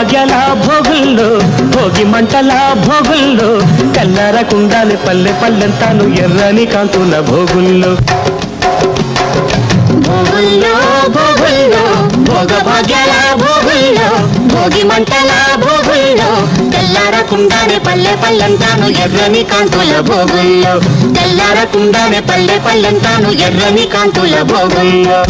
భోగ భాగ్యాల భోగుల్లో భోగి మంటల భోగుల్లో కల్లారకుండానే పల్లె పల్లెంతాను ఎర్రని కాంతుల భోగుల్లో. భోగుల్లో భోగుల్లో భోగ భాగ్యాల భోగుల్లో భోగి మంటల భోగుల్లో తెల్లారకుండానే పల్లె పల్లెంతాను ఎర్రని కాంతుల భోగుల్లో. తెల్లారకుండానే పల్లె పల్లెంతాను ఎర్రని కాంతుల భోగుల్లో.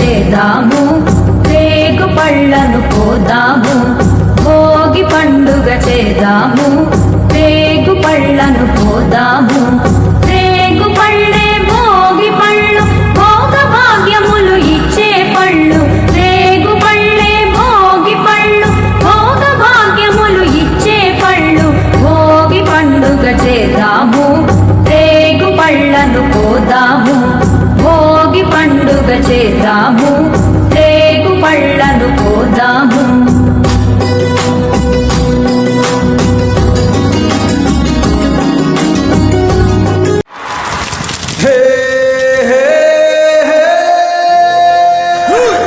చేద్దాము. రేగు పళ్ళను పోదాము భోగి పండుగ చేద్దాము. రేగు పళ్ళను పోదాము చేద్దాము రేగు పళ్ళను పోదాము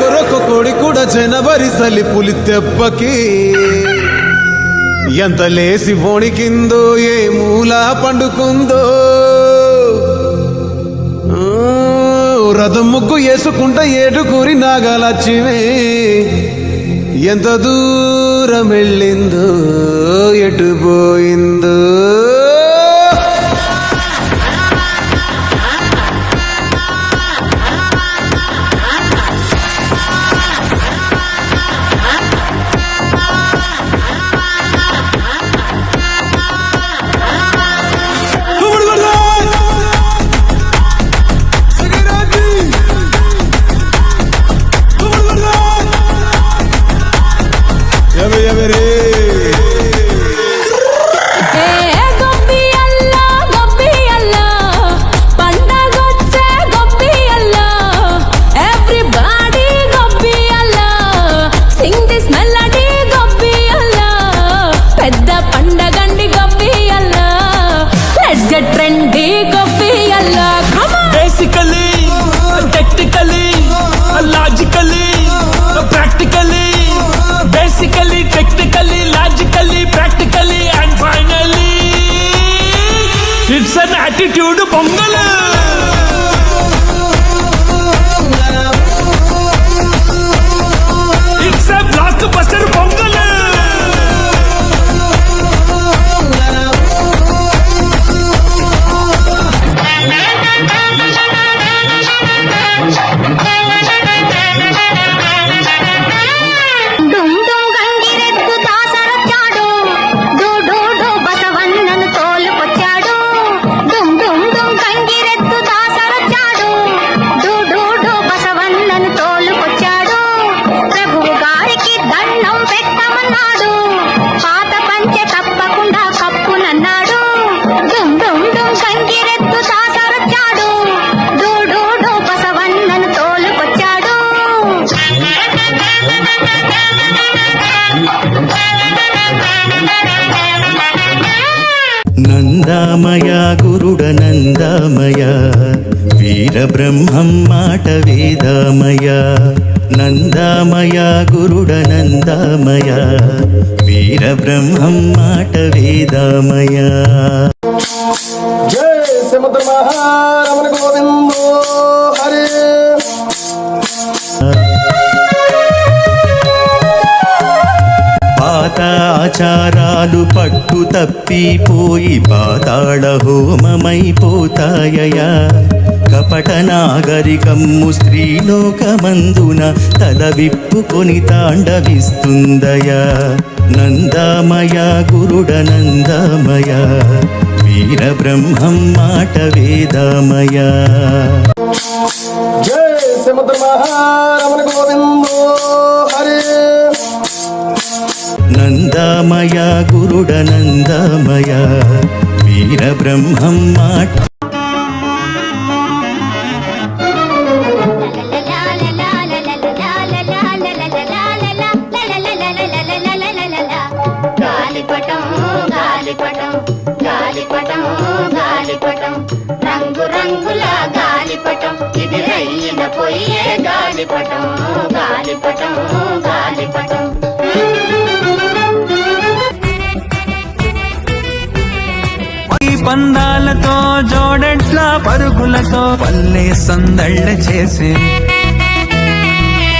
కొరొక జనవరి సలి పులి తెప్పకి. ఎంత లేసి వణికిందో ఏ మూలా పండుకుందో. రథం ముగ్గు వేసుకుంట ఏటుకూరి నాగలక్ష్మి. ఎంత దూరం వెళ్ళిందో ఎటు పోయిందో. రామయ గురుడనందామయ వీరబ్రహ్మం మాట వేదామయ నందామయ గురుడనందామయ వీరబ్రహ్మం మాట వేదామయ. జయ సమత పట్టు తప్పిపోయి పాతాళ హోమమైపోతాయయా. కపట నాగరికమ్ము స్త్రీలోకమందున తల విప్పుకొని తాండవిస్తుందయా. నందామయ గురుడ నందామయ వీర బ్రహ్మం మాట వేదామయ. జయ శ్రీమద్ మహారమణ గోవిందో. నందమయ గురుడ నందమయ వీరబ్రహ్మం మాట రంగు రంగుల గాలిపటం ఇది రైన పొయ్యే గాలిపటం గాలిపటం గాలిపటం. పందాలతో జోడెట్ల పరుగులతో పల్లె సందళ్ళ చేసే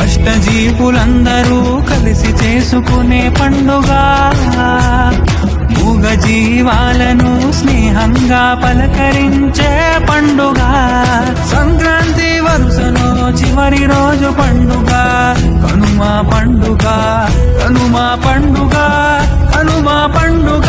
కష్టజీవులందరూ కలిసి చేసుకునే పండుగ. మూగ జీవాలను స్నేహంగా పలకరించే పండుగ. సంక్రాంతి వరుసలో చివరి రోజు పండుగ. కనుమ పండుగ కనుమ పండుగ కనుమ పండుగ.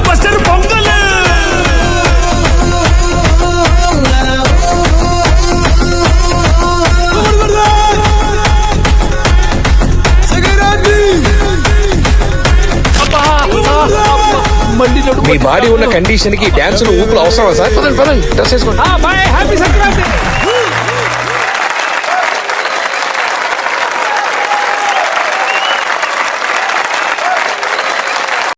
a blockbuster Pongal. మీ బాడీ ఉన్న కండిషన్కి డాన్స్ ఊపులు అవసరమా సార్ పదండి పదండి డ్రెస్ వేసుకోండి. Happy Sankranti.